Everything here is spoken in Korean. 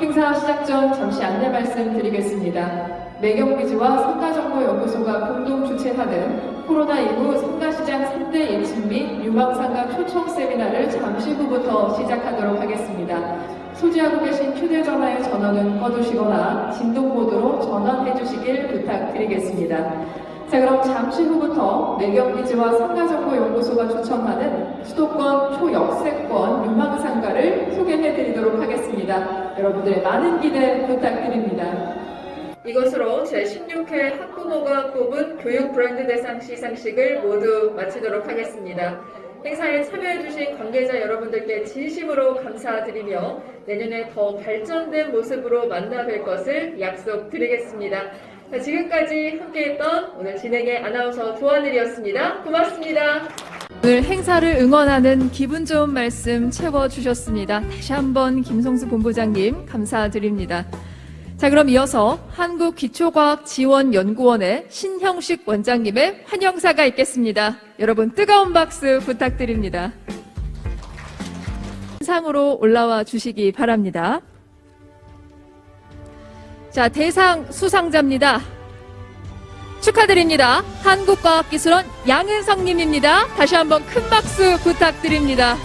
행사 시작 전 잠시 안내 말씀드리겠습니다. 매경비지와 상가정보연구소가 공동 주최하는 코로나19 상가시장 3대 예측 및 유망상가 초청 세미나를 잠시 후부터 시작하도록 하겠습니다. 소지하고 계신 휴대전화의 전원은 꺼두시거나 진동 모드로 전환해 주시길 부탁드리겠습니다. 자, 그럼 잠시 후부터 매경비지와 상가정보연구소가 추천하는 수도권 초역세권 유망상가를 소개해 드리도록 하겠습니다. 여러분들의 많은 기대 부탁드립니다. 이것으로 제16회 학부모가 뽑은 교육 브랜드 대상 시상식을 모두 마치도록 하겠습니다. 행사에 참여해주신 관계자 여러분들께 진심으로 감사드리며 내년에 더 발전된 모습으로 만나 뵐 것을 약속드리겠습니다. 자, 지금까지 함께했던 오늘 진행의 아나운서 조하늘이었습니다. 고맙습니다. 오늘 행사를 응원하는 기분 좋은 말씀 채워주셨습니다. 다시 한번 김성수 본부장님 감사드립니다. 자, 그럼 이어서 한국기초과학지원연구원의 신형식 원장님의 환영사가 있겠습니다. 여러분 뜨거운 박수 부탁드립니다. 상으로 올라와 주시기 바랍니다. 자, 대상 수상자입니다. 축하드립니다. 한국과학기술원 양은성님입니다. 다시 한번 큰 박수 부탁드립니다.